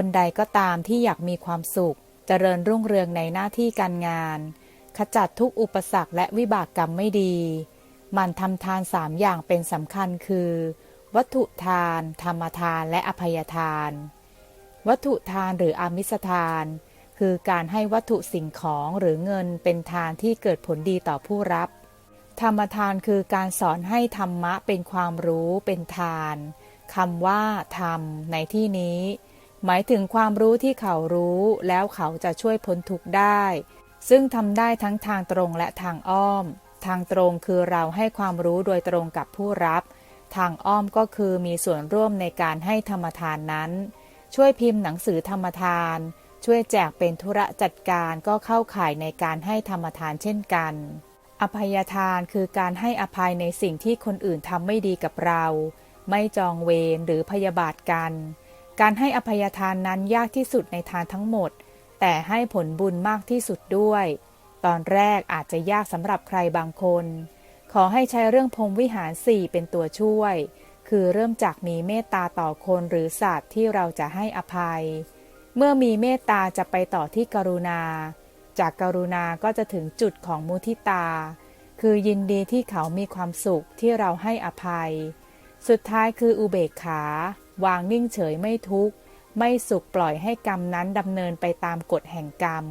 คนใดก็ตามที่อยากมีความสุขเจริญรุ่งเรืองในหน้าที่การงาน ขจัดทุกอุปสรรคและวิบากกรรมไม่ดี มันทำทานสามอย่างเป็นสำคัญคือ วัตถุทาน ธรรมทานและอภัยทาน วัตถุทานหรืออามิสทาน คือการให้วัตถุสิ่งของหรือเงินเป็นทานที่เกิดผลดีต่อผู้รับ ธรรมทานคือการสอนให้ธรรมะเป็นความรู้เป็นทานคำว่าธรรมในที่นี้ หมายถึงความรู้ที่เขารู้แล้วเขาจะช่วยพ้นทุกข์ได้ ซึ่งทำได้ทั้งทางตรงและทางอ้อม ทางตรงคือเราให้ความรู้โดยตรงกับผู้รับ ทางอ้อมก็คือมีส่วนร่วมในการให้ธรรมทานนั้น ช่วยพิมพ์หนังสือธรรมทาน ช่วยแจกเป็นธุระจัดการก็เข้าข่ายในการให้ธรรมทานเช่นกัน อภัยทานคือการให้อภัยในสิ่งที่คนอื่นทำไม่ดีกับเรา ไม่จองเวรหรือพยาบาทกัน การให้อภัยทานนั้นยากที่สุดในทานทั้งหมด แต่ให้ผลบุญมากที่สุดด้วย ตอนแรกอาจจะยากสำหรับใครบางคน ขอให้ใช้เรื่องพรมวิหารสี่เป็นตัวช่วย คือเริ่มจากมีเมตตาต่อคนหรือสัตว์ที่เราจะให้อภัย เมื่อมีเมตตาจะไปต่อที่กรุณา จากกรุณาก็จะถึงจุดของมุทิตา คือยินดีที่เขามีความสุขที่เราให้อภัย สุดท้ายคืออุเบกขา วางนิ่งเฉยไม่ทุกข์ ไม่สุขปล่อยให้กรรมนั้นดำเนินไปตามกฎแห่งกรรม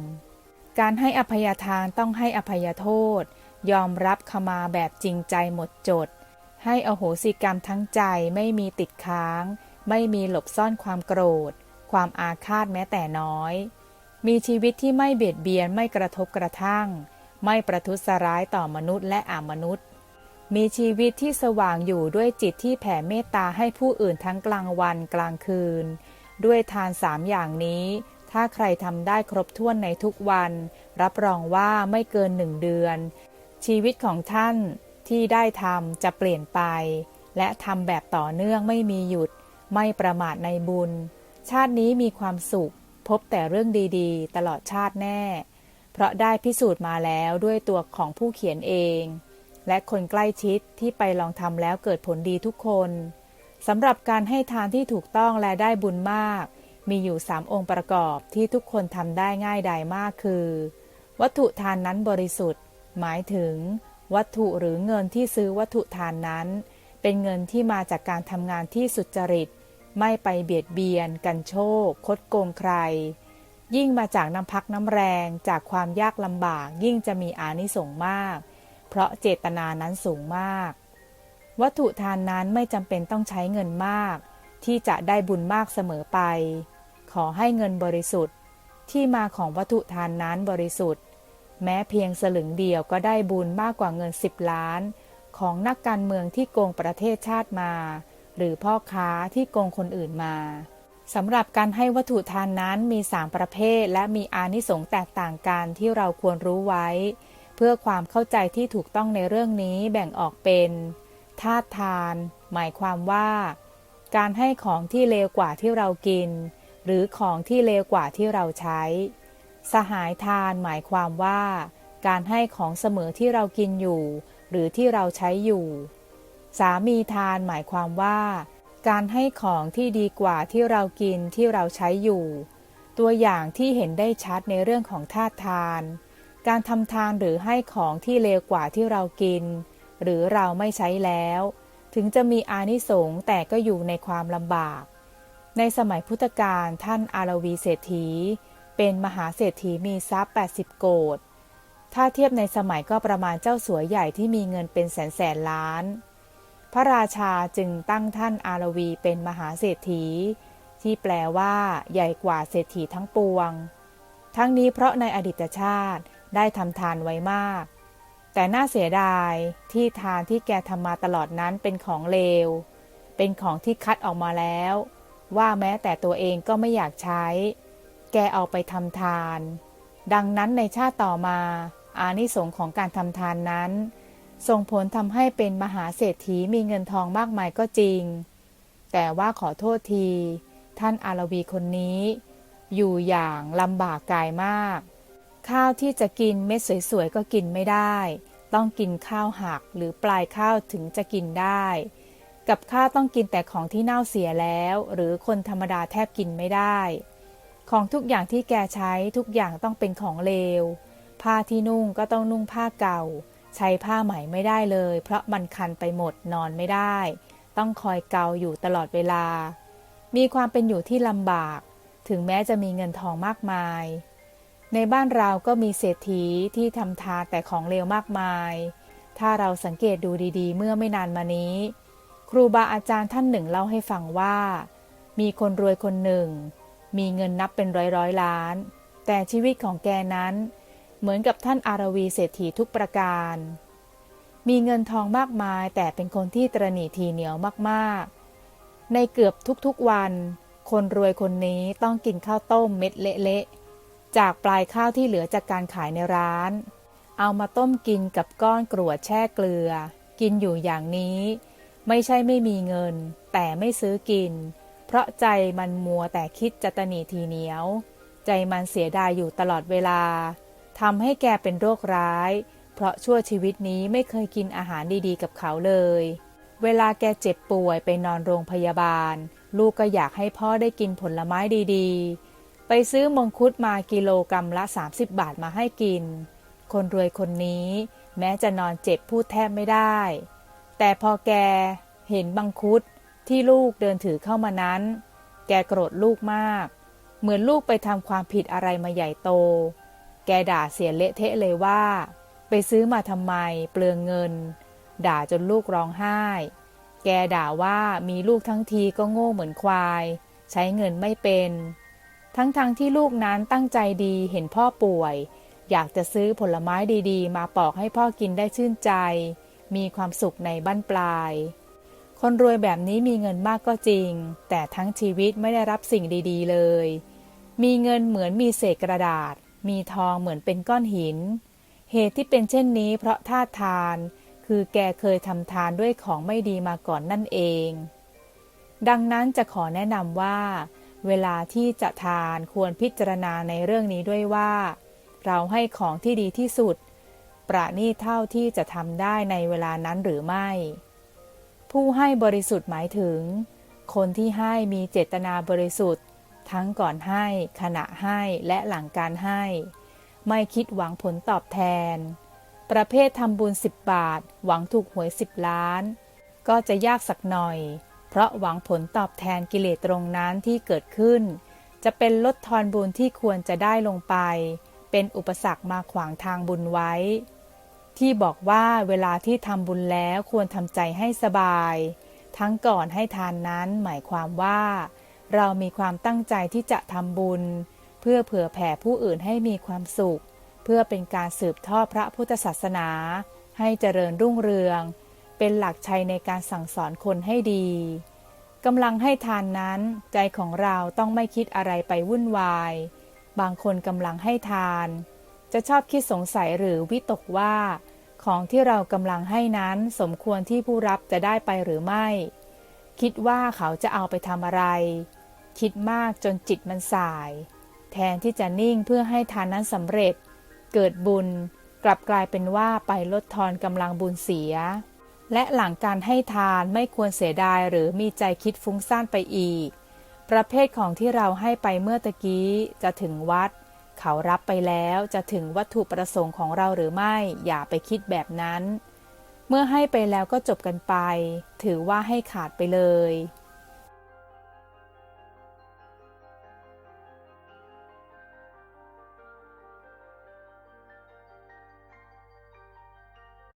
การให้อภัยทานต้องให้อภัยโทษ ยอมรับขมาแบบจริงใจหมดจด ให้อโหสิกรรมทั้งใจไม่มีติดค้าง ไม่มีหลบซ่อนความโกรธ ความอาฆาตแม้แต่น้อย มีชีวิตที่ไม่เบียดเบียนไม่กระทบกระทั่ง ไม่ประทุษร้ายต่อมนุษย์และอามนุษย์ มีชีวิตที่สว่างอยู่ด้วยจิตที่แผ่เมตตาให้ผู้อื่นทั้งกลางวันกลางคืน ด้วยทานสามอย่างนี้ ถ้าใครทำได้ครบถ้วนในทุกวัน รับรองว่าไม่เกินหนึ่งเดือน ชีวิตของท่านที่ได้ทำจะเปลี่ยนไป และทำแบบต่อเนื่องไม่มีหยุด ไม่ประมาทในบุญ ชาตินี้มีความสุข พบแต่เรื่องดีๆ ตลอดชาติแน่ เพราะได้พิสูจน์มาแล้วด้วยตัวของผู้เขียนเอง และคนใกล้ชิดที่ไปลองทำแล้วเกิดผลดีทุกคนสำหรับการให้ทานที่ถูกต้องและได้บุญมาก มีอยู่สามองค์ประกอบที่ทุกคนทำได้ง่ายดายมากคือ วัตถุทานนั้นบริสุทธิ์ หมายถึง วัตถุหรือเงินที่ซื้อวัตถุทานนั้น เป็นเงินที่มาจากการทำงานที่สุจริต ไม่ไปเบียดเบียน กันโชค คดโกงใคร ยิ่งมาจากน้ำพักน้ำแรงจากความยากลำบากยิ่งจะมีอานิสงส์มาก เพราะเจตนานั้นสูงมาก วัตถุทานนั้นไม่จำเป็นต้องใช้เงินมาก ที่จะได้บุญมากเสมอไป ขอให้เงินบริสุทธิ์ ที่มาของวัตถุทานนั้นบริสุทธิ์ แม้เพียงสลึงเดียวก็ได้บุญมากกว่าเงิน 10 ล้าน ของนักการเมืองที่โกงประเทศชาติมา หรือพ่อค้าที่โกงคนอื่นมาสำหรับการให้วัตถุทานนั้นมี 3 ประเภท และมีอานิสงส์แตกต่างกันที่เราควรรู้ไว้ เพื่อความเข้าใจที่ถูกต้องในเรื่องนี้แบ่งออกเป็นธาตุทาน หมายความว่า การให้ของที่เลวกว่าที่เรากิน หรือของที่เลวกว่าที่เราใช้ สหายทานหมายความว่า การให้ของเสมอที่เรากินอยู่ หรือที่เราใช้อยู่ สามีทานหมายความว่า การให้ของที่ดีกว่าที่เรากินที่เราใช้อยู่ ตัวอย่างที่เห็นได้ชัดในเรื่องของธาตุทาน การทำทานหรือให้ของที่เลวกว่าที่เรากิน หรือเราไม่ใช้แล้ว ถึงจะมีอานิสงส์แต่ก็อยู่ในความลำบาก ในสมัยพุทธกาลท่านอารวีเศรษฐี เป็นมหาเศรษฐีมีทรัพย์ 80 โกดถ้าเทียบในสมัยก็ประมาณเจ้าสัวใหญ่ที่มีเงินเป็นแสนแสนล้าน พระราชาจึงตั้งท่านอารวีเป็นมหาเศรษฐี ที่แปลว่า ใหญ่กว่าเศรษฐีทั้งปวง ทั้งนี้เพราะในอดีตชาติ ได้ทำทานไว้มาก แต่น่าเสียดายที่ทานที่แกทำมาตลอดนั้นเป็นของเลว เป็นของที่คัดออกมาแล้ว ว่าแม้แต่ตัวเองก็ไม่อยากใช้ แกเอาไปทำทาน ดังนั้นในชาติต่อมา อานิสงส์ของการทำทานนั้น ส่งผลทำให้เป็นมหาเศรษฐีมีเงินทองมากมายก็จริง แต่ว่าขอโทษที ท่านอารวีคนนี้ อยู่อย่างลำบากกายมาก ข้าวที่จะกินเม็ดสวยๆก็กินไม่ได้ ต้องกินข้าวหักหรือปลายข้าวถึงจะกินได้ กับข้าวต้องกินแต่ของที่เน่าเสียแล้ว หรือคนธรรมดาแทบกินไม่ได้ ของทุกอย่างที่แกใช้ทุกอย่างต้องเป็นของเลว ผ้าที่นุ่งก็ต้องนุ่งผ้าเก่า ใช้ผ้าใหม่ไม่ได้เลย เพราะมันคันไปหมดนอนไม่ได้ ต้องคอยเกาอยู่ตลอดเวลา มีความเป็นอยู่ที่ลำบาก ถึงแม้จะมีเงินทองมากมาย ในบ้านเราก็มีเศรษฐีที่ทำทานแต่ของเลวมากมาย ถ้าเราสังเกตดูดีๆ เมื่อไม่นานมานี้ ครูบาอาจารย์ท่านหนึ่งเล่าให้ฟังว่า มีคนรวยคนหนึ่ง มีเงินนับเป็นร้อยร้อยล้าน แต่ชีวิตของแกนั้น เหมือนกับท่านอารวีเศรษฐีทุกประการ มีเงินทองมากมายแต่เป็นคนที่ตรณีทีเหนียวมากๆ ในเกือบทุกๆวัน คนรวยคนนี้ต้องกินข้าวต้มเม็ดเละๆ จากปลายข้าวที่เหลือจากการขายในร้าน เอามาต้มกินกับก้อนกรวดแช่เกลือ กินอยู่อย่างนี้ ไม่ใช่ไม่มีเงิน แต่ไม่ซื้อกิน เพราะใจมันมัวแต่คิดจะตนีทีเหนียว ใจมันเสียดายอยู่ตลอดเวลาทำให้แกเป็นโรคร้าย เพราะชั่วชีวิตนี้ไม่เคยกินอาหารดีๆ กับเขาเลย เวลาแกเจ็บป่วยไปนอนโรงพยาบาล ลูกก็อยากให้พ่อได้กินผลไม้ดีๆ ไปซื้อมงคุดมากิโลกรรัมละ 30 บาทมาให้กิน คนรวยคนนี้ แม้จะนอนเจ็บพูดแทบไม่ได้ แต่พอแกเห็นบังคุดที่ลูกเดินถือเข้ามานั้น แกโกรธลูกมาก เหมือนลูกไปทำความผิดอะไรมาใหญ่โต แกด่าเสียเละเทะเลยว่า ไปซื้อมาทำไมเปลืองเงิน ด่าจนลูกร้องไห้ แกด่าว่ามีลูกทั้งทีก็โง่เหมือนควาย ใช้เงินไม่เป็น ทั้งๆทที่ลูกนั้นตั้งใจดีเห็นพ่อป่วย อยากจะซื้อผลไม้ดีๆ มาปอกให้พ่อกินได้ชื่นใจ มีความสุขในบั้นปลาย คนรวยแบบนี้มีเงินมากก็จริง แต่ทั้งชีวิตไม่ได้รับสิ่งดีๆเลย มีเงินเหมือนมีเศษกระดาษ มีทองเหมือนเป็นก้อนหิน เหตุที่เป็นเช่นนี้เพราะท่าทาน คือแกเคยทำทานด้วยของไม่ดีมาก่อนนั่นเอง ดังนั้นจะขอแนะนำว่า เวลาที่จะทานควรพิจารณาในเรื่องนี้ด้วยว่า เราให้ของที่ดีที่สุด ประณีตเท่าที่จะทำได้ในเวลานั้นหรือไม่ ผู้ให้บริสุทธิ์หมายถึง คนที่ให้มีเจตนาบริสุทธิ์ ทั้งก่อนให้ ขณะให้และหลังการให้ ไม่คิดหวังผลตอบแทน ประเภททำบุญสิบบาท หวังถูกหวยสิบล้าน ก็จะยากสักหน่อย เพราะหวังผลตอบแทนกิเลสตรงนั้นที่เกิดขึ้น จะเป็นลดทอนบุญที่ควรจะได้ลงไป เป็นอุปสรรคมาขวางทางบุญไว้ ที่บอกว่าเวลาที่ทำบุญแล้วควรทำใจให้สบาย ทั้งก่อนให้ทานนั้นหมายความว่า เรามีความตั้งใจที่จะทำบุญ เพื่อเผื่อแผ่ผู้อื่นให้มีความสุข เพื่อเป็นการสืบทอดพระพุทธศาสนา ให้เจริญรุ่งเรือง เป็นหลักชัยในการสั่งสอนคนให้ดีกำลังให้ทานนั้น ใจของเราต้องไม่คิดอะไรไปวุ่นวาย บางคนกำลังให้ทาน จะชอบคิดสงสัยหรือวิตกว่า ของที่เรากำลังให้นั้นสมควรที่ผู้รับจะได้ไปหรือไม่ คิดว่าเขาจะเอาไปทำอะไร คิดมากจนจิตมันสาย แทนที่จะนิ่งเพื่อให้ทานนั้นสำเร็จ เกิดบุญกลับกลายเป็นว่าไปลดทอนกำลังบุญเสีย และหลังการให้ทานไม่ควรเสียดายหรือมีใจคิดฟุ้งซ่านไปอีก ประเภทของที่เราให้ไปเมื่อตะกี้จะถึงวัด เขารับไปแล้วจะถึงวัตถุประสงค์ของเราหรือไม่ อย่าไปคิดแบบนั้น เมื่อให้ไปแล้วก็จบกันไป ถือว่าให้ขาดไปเลย